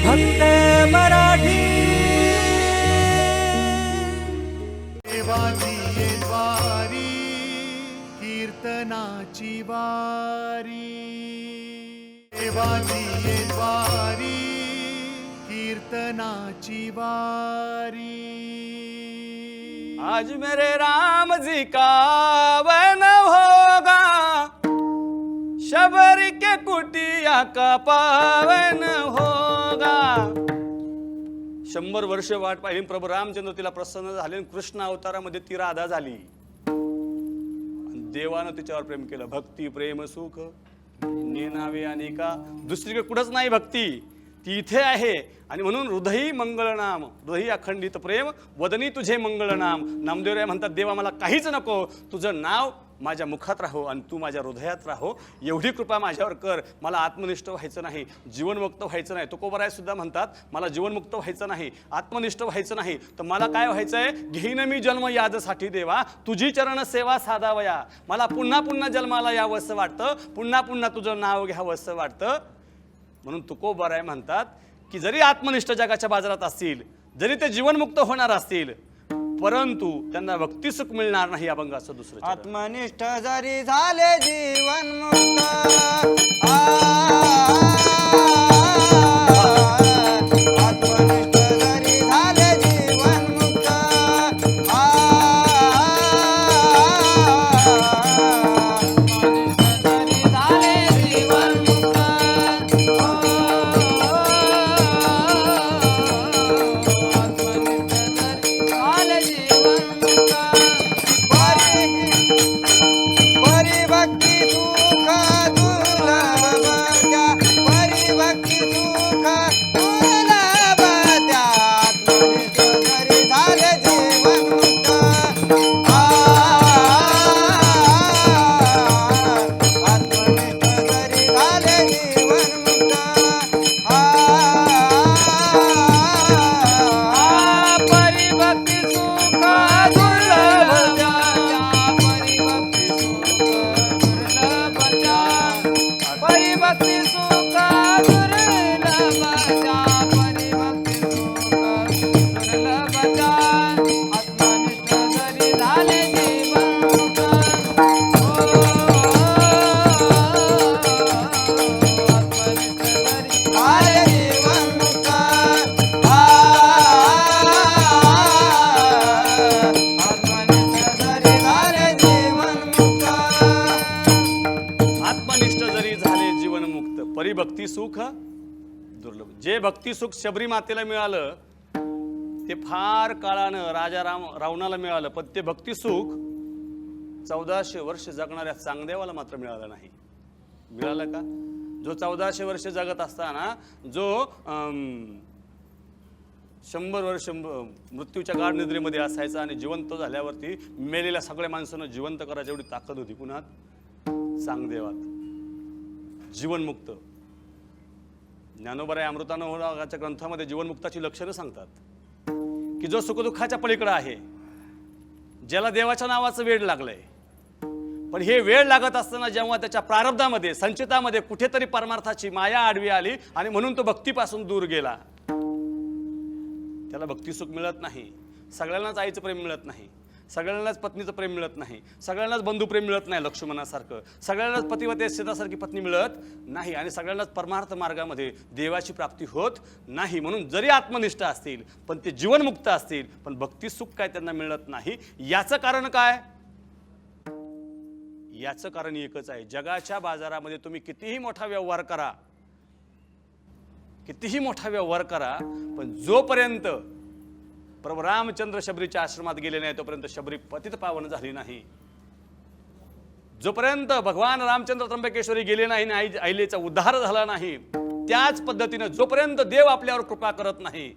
फक्त मराठी. देवाची ये द्वारी कीर्तनाची वारी. देवाची ये द्वारी कीर्तनाची वारी. आज मेरे राम जी का का पावन होगा. शंभर वर्ष वाट पाहिली. प्रभू रामचंद्र तिला प्रसन्न झाले आणि कृष्ण अवतारामध्ये ती राधा झाली. आणि देवानं तिच्यावर प्रेम केलं. भक्ती प्रेम सुख नेनावे अनेका. दुसरीकडे कुठंच नाही भक्ती. ती इथे आहे. आणि म्हणून हृदयी मंगळनाम हृदयी अखंडित प्रेम वदनी तुझे मंगळनाम नामदेवराय म्हणतात देवा मला काहीच नको. तुझं नाव माझ्या मुखात राहो आणि तू माझ्या हृदयात राहो. एवढी कृपा माझ्यावर कर. मला आत्मनिष्ठ व्हायचं नाही. जीवनमुक्त व्हायचं नाही. तुकोबरायसुद्धा म्हणतात मला जीवनमुक्त व्हायचं नाही. आत्मनिष्ठ व्हायचं नाही. तर मला काय व्हायचं आहे घेईन मी जन्म यादसाठी देवा. तुझी चरण सेवा साधावया. मला पुन्हा पुन्हा जन्माला यावंसं वाटतं. पुन्हा पुन्हा तुझं नाव घ्यावंसं वाटतं. म्हणून तुकोबराय म्हणतात की जरी आत्मनिष्ठ जगाच्या बाजारात असतील जरी ते जीवनमुक्त होणार असतील परंतु त्यांना भक्तिसुख मिळणार नाही अभंगाचं दुसरं चरण. आत्मनिष्ठ जरी झाले जीवन मुक्त आ, happy. सुख दुर्लभ. जे भक्ती सुख शबरी मातेला मिळालं ते फार काळानं राजा राम रावणाला मिळालं पण ते भक्ती सुख चौदाशे वर्ष जगणाऱ्या चांगदेवाला मात्र मिळालं नाही. मिळालं का? जो चौदाशे वर्ष जगत असताना जो शंभर वर्ष मृत्यूच्या गाढ निद्रेमध्ये असायचा आणि जिवंत झाल्यावरती मेलेल्या सगळ्या माणसानं जिवंत करायची एवढी ताकद होती पुन्हा चांगदेवात. जीवनमुक्त. ज्ञानोबराय अमृतानुभवाच्या ग्रंथामध्ये जीवनमुक्ताची लक्षणं सांगतात की जो सुखदुःखाच्या पलीकडं आहे ज्याला देवाच्या नावाचं वेळ लागलंय पण हे वेळ लागत असताना जेव्हा त्याच्या प्रारब्धामध्ये संचितामध्ये कुठेतरी परमार्थाची माया आडवी आली आणि म्हणून तो भक्तीपासून दूर गेला. त्याला भक्तिसुख मिळत नाही सगळ्यांनाच आईचं प्रेम मिळत नाही. सगळ्यांनाच पत्नीचं प्रेम मिळत नाही. सगळ्यांनाच बंधुप्रेम मिळत नाही लक्ष्मणासारखं. सगळ्यांनाच पतिवते सीतासारखी पत्नी मिळत नाही आणि सगळ्यांनाच परमार्थ मार्गामध्ये देवाची प्राप्ती होत नाही. म्हणून जरी आत्मनिष्ठ असतील पण ते जीवनमुक्त असतील पण भक्तिसुख काय त्यांना मिळत नाही? याचं कारण काय? याचं कारण एकच आहे. जगाच्या बाजारामध्ये तुम्ही कितीही मोठा व्यवहार करा कितीही मोठा व्यवहार करा पण जोपर्यंत प्रभू रामचंद्र शबरीच्या आश्रमात गेले नाही तोपर्यंत शबरी पतित पावन झाली नाही. जोपर्यंत भगवान रामचंद्र त्र्यंबकेश्वरी गेले नाही आई आईलेचा उद्धार झाला नाही त्याच पद्धतीनं जोपर्यंत देव आपल्यावर कृपा करत नाही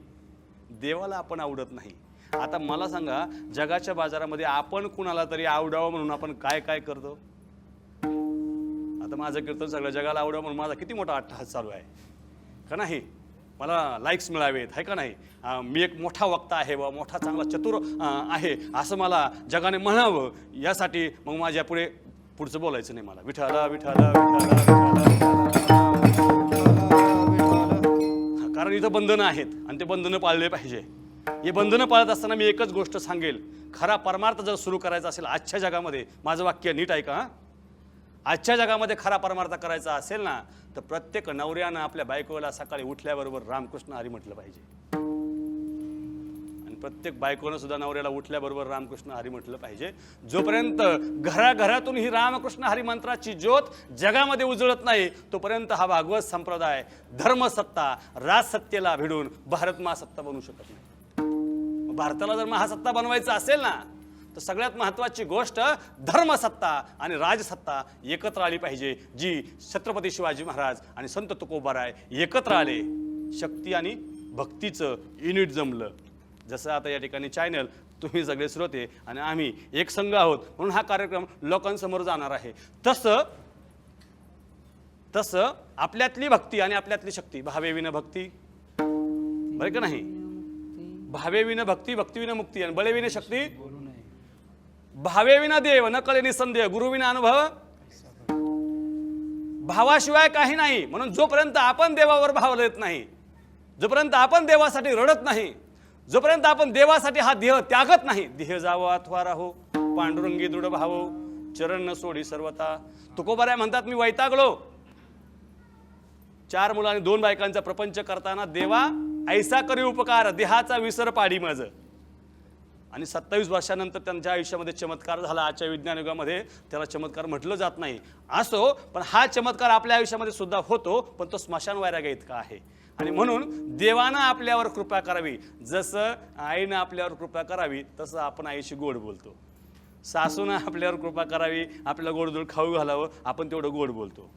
देवाला आपण आवडत नाही. आता मला सांगा जगाच्या बाजारामध्ये आपण कुणाला तरी आवडावं म्हणून आपण काय काय करतो? आता माझं कीर्तन सगळं जगाला आवडावं म्हणून माझा किती मोठा अट्टहास चालू आहे. का नाही? मला लाईक्स मिळावेत आहे का नाही? मी एक मोठा वक्ता आहे व मोठा चांगला चतुर आहे असं मला जगाने म्हणावं यासाठी मग माझ्या पुढे पुढचं बोलायचं नाही मला. विठाला विठाला विठाला कारण इथं बंधनं आहेत आणि ते बंधनं पाळले पाहिजे. हे बंधनं पाळत असताना मी एकच गोष्ट सांगेल. खरा परमार्थ जर सुरू करायचा असेल आजच्या जगामध्ये माझं वाक्य नीट ऐका हां. आजच्या जगामध्ये खरा परमार्थ करायचा असेल ना तर प्रत्येक नवऱ्यानं आपल्या बायकोला सकाळी उठल्याबरोबर रामकृष्ण हरी म्हटलं पाहिजे. आणि प्रत्येक बायकोनं सुद्धा नवऱ्याला उठल्याबरोबर रामकृष्ण हरी म्हटलं पाहिजे. जोपर्यंत घराघरातून ही रामकृष्ण हरी मंत्राची ज्योत जगामध्ये उजळत नाही तोपर्यंत हा भागवत संप्रदाय धर्मसत्ता राजसत्तेला भिडून भारत महासत्ता बनू शकत नाही. भारताला जर महासत्ता बनवायचं असेल ना तर सगळ्यात महत्त्वाची गोष्ट धर्मसत्ता आणि राजसत्ता एकत्र आली पाहिजे जी छत्रपती शिवाजी महाराज आणि संत तुकोबाराय एकत्र आले. शक्ती आणि भक्तीचं युनिट जमलं. जसं आता या ठिकाणी चॅनल तुम्ही सगळे श्रोते आणि आम्ही एक संघ आहोत म्हणून हा कार्यक्रम लोकांसमोर जाणार आहे. तसं तसं आपल्यातली भक्ती आणि आपल्यातली शक्ती भावेविन भक्ती. बरं का नाही? भावेविन भक्ती भक्तीविन मुक्ती आणि बळेविन शक्ती भावेविना देव न कळे निसंदेह गुरुविना अनुभव. भावाशिवाय काही नाही. म्हणून जोपर्यंत आपण देवावर भाव देत नाही जोपर्यंत आपण देवासाठी रडत नाही जोपर्यंत आपण देवासाठी हा देह त्यागत नाही देह जावो अथवा राहो पांडुरंगी दृढ भावो चरण न सोडी सर्वता तुकोबाऱ्या म्हणतात मी वैतागलो. चार मुलांनी दोन बायकांचा प्रपंच करताना देवा ऐसा करी उपकार देहाचा विसर पाडी माझं. आणि सत्तावीस वर्षानंतर त्यांच्या आयुष्यामध्ये चमत्कार झाला आजच्या विज्ञान युगामध्ये त्याला चमत्कार म्हटलं जात नाही. असो पण हा चमत्कार आपल्या आयुष्यामध्ये सुद्धा होतो पण तो स्मशान वैराग्या इतका आहे. आणि म्हणून देवानं आपल्यावर कृपा करावी. जसं आईनं आपल्यावर कृपा करावी तसं आपण आईशी गोड बोलतो. सासूनं आपल्यावर कृपा करावी आपल्याला गोडधोड खाऊ घालावं आपण तेवढं गोड बोलतो.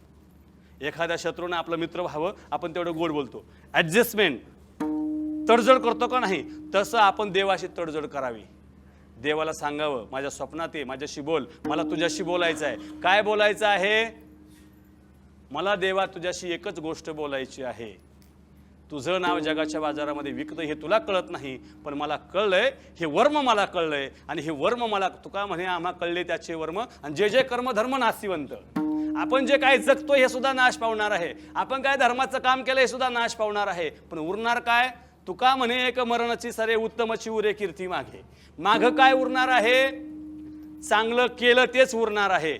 एखाद्या शत्रूनं आपलं मित्र व्हावं आपण तेवढं गोड बोलतो. ॲडजस्टमेंट तडजड करतो का नाही? तसं आपण देवाशी तडजड करावी. देवाला सांगावं माझ्या स्वप्नात ये माझ्याशी बोल. मला तुझ्याशी बोलायचं आहे काय बोलायचं आहे? मला देवा तुझ्याशी एकच गोष्ट बोलायची आहे. तुझं नाव जगाच्या बाजारामध्ये विकतं हे तुला कळत नाही पण मला कळलंय हे वर्म मला कळलंय. आणि हे वर्म मला तुका म्हणे आम्हा कळले त्याचे वर्म. आणि जे जे कर्म धर्म नास्तिवंत आपण जे काय जगतो हे सुद्धा नाश पावणार आहे. आपण काय धर्माचं काम केलं हे सुद्धा नाश पावणार आहे. पण उरणार काय? तुका म्हणे एक मरणाची सरे उत्तमची उरे कीर्ती मागे. माग काय उरणार आहे? चांगलं केलं तेच उरणार आहे.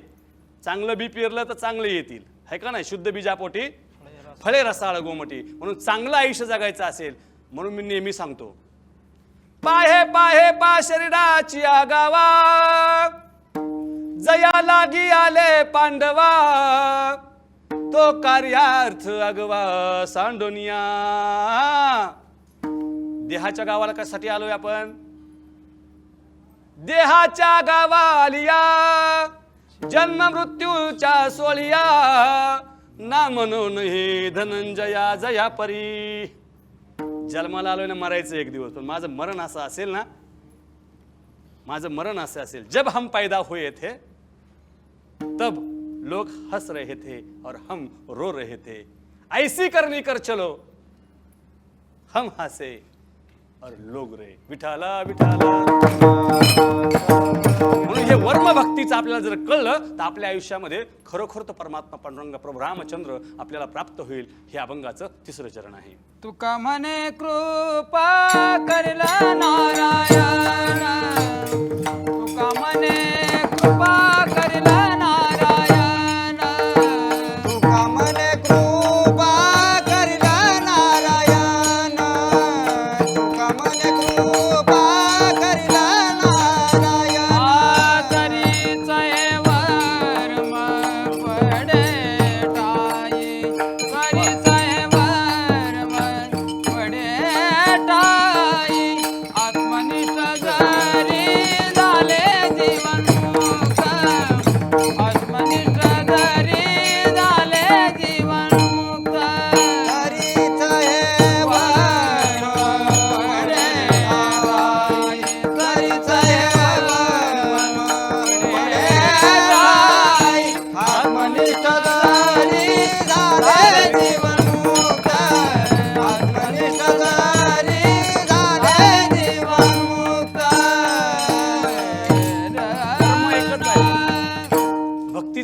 चांगलं बी पेरलं तर चांगलं येतील. है का नाही? शुद्ध बीजापोटी? फळे रसाळ गोमटी. म्हणून चांगलं आयुष्य जगायचं असेल म्हणून मी नेहमी सांगतो. पाहे पाहे पा शरीराची आगावा. जया लागी आले पांडवा. तो कार्यार्थ अगवा सांडोनिया. देहाच्या गावाला कशासाठी आलोय आपण? देहाच्या गावालिया जन्म मृत्यूच्या सोळिया ना म्हणून हे धनंजया जया परी जन्माला आलोय ना मरायचं एक दिवस पण माझं मरण असं असेल ना माझं मरण असं असेल. जब हम पैदा हुए थे तब लोग हंस रहे थे और हम रो रहे थे. ऐसी करनी कर चलो हम हंसे और लोग रे. विठाला विठाला. म्हणून हे वर्म भक्तीचं आपल्याला जर कळलं तर आपल्या आयुष्यामध्ये खरोखर तो परमात्मा पांडुरंग प्रभू रामचंद्र आपल्याला प्राप्त होईल हे अभंगाचं तिसरं चरण आहे. तुका म्हणे कृपा करला नारायण. तुका म्हणे कृपा जरी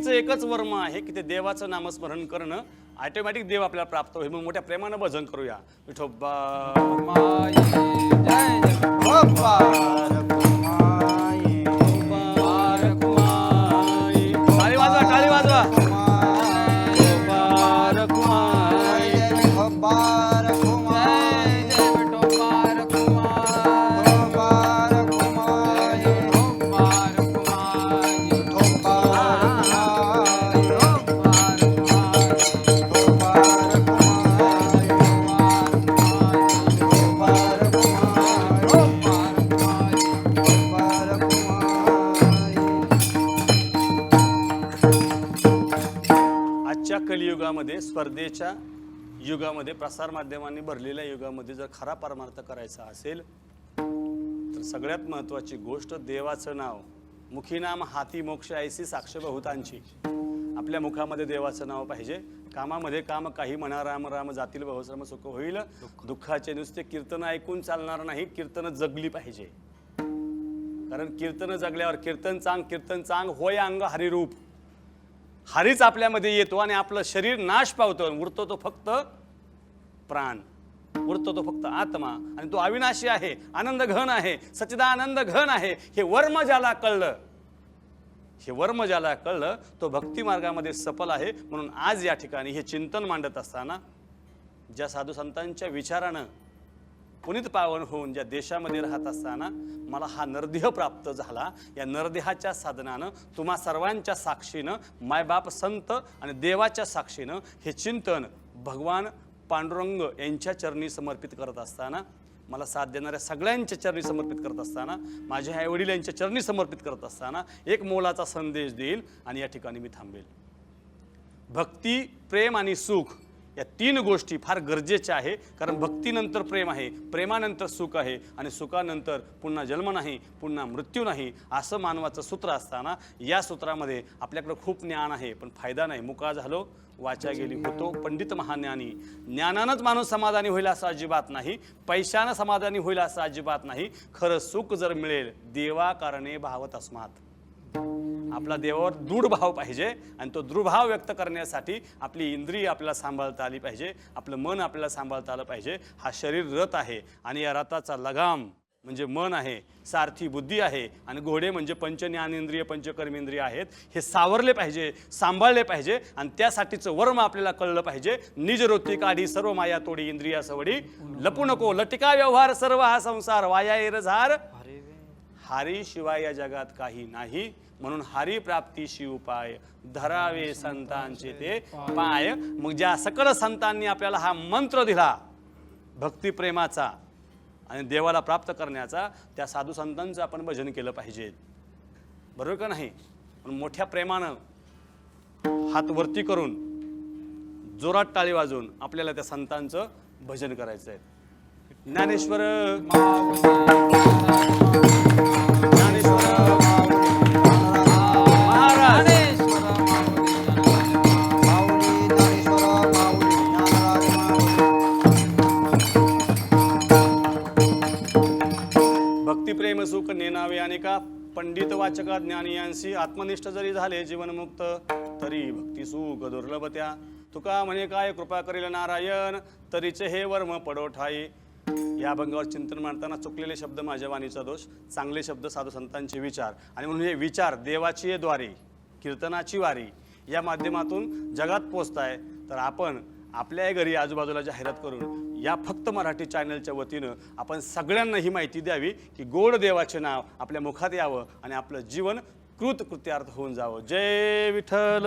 भक्तीचं एकच वर्म आहे की ते देवाचं नामस्मरण करणं. ऑटोमॅटिक देव आपल्याला प्राप्त होईल. मग मोठ्या प्रेमानं भजन करूया. विठोबा स्पर्धेच्या युगामध्ये प्रसारमाध्यमांनी भरलेल्या युगामध्ये जर खरा परमार्थ करायचा असेल तर सगळ्यात महत्त्वाची गोष्ट देवाचं नाव. मुखी नाम हाती मोक्ष ऐसी साक्ष बहुतांची आपल्या मुखामध्ये देवाचं नाव पाहिजे. कामामध्ये काम काही म्हणा राम राम जातील बहुश्रम सुख होईल. दुःखाचे नुसते कीर्तन ऐकून चालणार नाही कीर्तन जगली पाहिजे. कारण कीर्तन जगल्यावर कीर्तन चांग कीर्तन चांग होय अंग हरिरूप. हरीच आपल्यामध्ये येतो आणि आपलं शरीर नाश पावतो. उरतो तो फक्त प्राण. उरतो तो फक्त आत्मा. आणि तो अविनाशी आहे आनंद घन आहे सच्चिदानंद घन आहे हे वर्म ज्याला कळलं हे वर्म ज्याला कळलं तो भक्ती मार्गामध्ये सफल आहे. म्हणून आज या ठिकाणी हे चिंतन मांडत असताना ज्या साधू संतांच्या विचारानं पुनीत पावन होऊन ज्या देशामध्ये राहत असताना मला हा नरदेह प्राप्त झाला. या नरदेहाच्या साधनानं तुम्हा सर्वांच्या साक्षीनं मायबाप संत आणि देवाच्या साक्षीनं हे चिंतन भगवान पांडुरंग यांच्या चरणी समर्पित करत असताना मला साथ देणाऱ्या सगळ्यांच्या चरणी समर्पित करत असताना माझ्या आई वडील यांच्या चरणी समर्पित करत असताना एक मोलाचा संदेश देईल आणि या ठिकाणी मी थांबेल. भक्ती प्रेम आणि सुख या तीन गोष्टी फार गरजेच्या आहे. कारण भक्तीनंतर प्रेम आहे प्रेमानंतर सुख आहे आणि सुखानंतर पुन्हा जन्म नाही पुन्हा मृत्यू नाही असं मानवाचं सूत्र असताना या सूत्रामध्ये आपल्याकडं खूप ज्ञान आहे. पण फायदा नाही. मुका झालो वाचा गेली होतो. पंडित महाज्ञानी ज्ञानानंच माणूस समाधानी होईल असं अजिबात नाही. पैशानं समाधानी होईल असं अजिबात नाही. खरं सुख जर मिळेल देवा कारणे भावत अस्मात. आपला देवावर दृढ भाव पाहिजे आणि तो दृढभाव व्यक्त करण्यासाठी आपली इंद्रिय आपल्याला सांभाळता आली पाहिजे आपलं मन आपल्याला सांभाळता आलं पाहिजे. हा शरीर रथ आहे आणि या रथाचा लगाम म्हणजे मन आहे सारथी बुद्धी आहे आणि घोडे म्हणजे पंचज्ञानेंद्रिय पंचकर्मेंद्रिय आहेत. हे सावरले पाहिजे सांभाळले पाहिजे आणि त्यासाठीचं वर्म आपल्याला कळलं पाहिजे. निज काढी सर्व माया तोडी इंद्रिया सवडी लपू नको लटिका व्यवहार सर्व हा संसार वाया एरझार हारी शिवाय या जगात काही नाही. म्हणून हारी प्राप्तीशी उपाय. धरावे संतांचे ते पाय. मग ज्या सकळ संतांनी आपल्याला हा मंत्र दिला भक्तिप्रेमाचा आणि देवाला प्राप्त करण्याचा त्या साधू संतांचं आपण भजन केलं पाहिजे. बरोबर का नाही? पण मोठ्या प्रेमानं हात वरती करून जोरात टाळी वाजून आपल्याला त्या संतांचं भजन करायचं आहे ज्ञानेश्वर भक्तिप्रेम सुख नेनावे आणि का पंडित वाचका ज्ञानियांशी आत्मनिष्ठ जरी झाले जीवनमुक्त तरी भक्ती सुख दुर्लभ त्या तुका म्हणे काय कृपा करील नारायण? तरीचे हे वर्म पडो ठाई. या अभंगावर चिंतन मांडताना चुकलेले शब्द माझ्या वाणीचा दोष चांगले शब्द साधू संतांचे विचार. आणि म्हणून हे विचार देवाची द्वारे कीर्तनाची वारी या माध्यमातून जगात पोचताय तर आपण आपल्या घरी आजूबाजूला जाहिरात करून या फक्त मराठी चॅनलच्या वतीनं आपण सगळ्यांना ही माहिती द्यावी की गोड देवाचे नाव आपल्या मुखात यावं आणि आपलं जीवन कृत कृत्यार्थ होऊन जावं. जय विठ्ठल!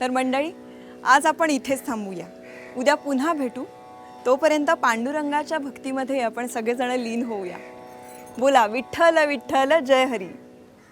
तर मंडळी आज आपण इथेच थांबूया. उद्या पुन्हा भेटू. तोपर्यंत पांडुरंगाच्या भक्तीमध्ये आपण सगळेजण लीन होऊया. बोला विठ्ठल विठ्ठल जय हरी.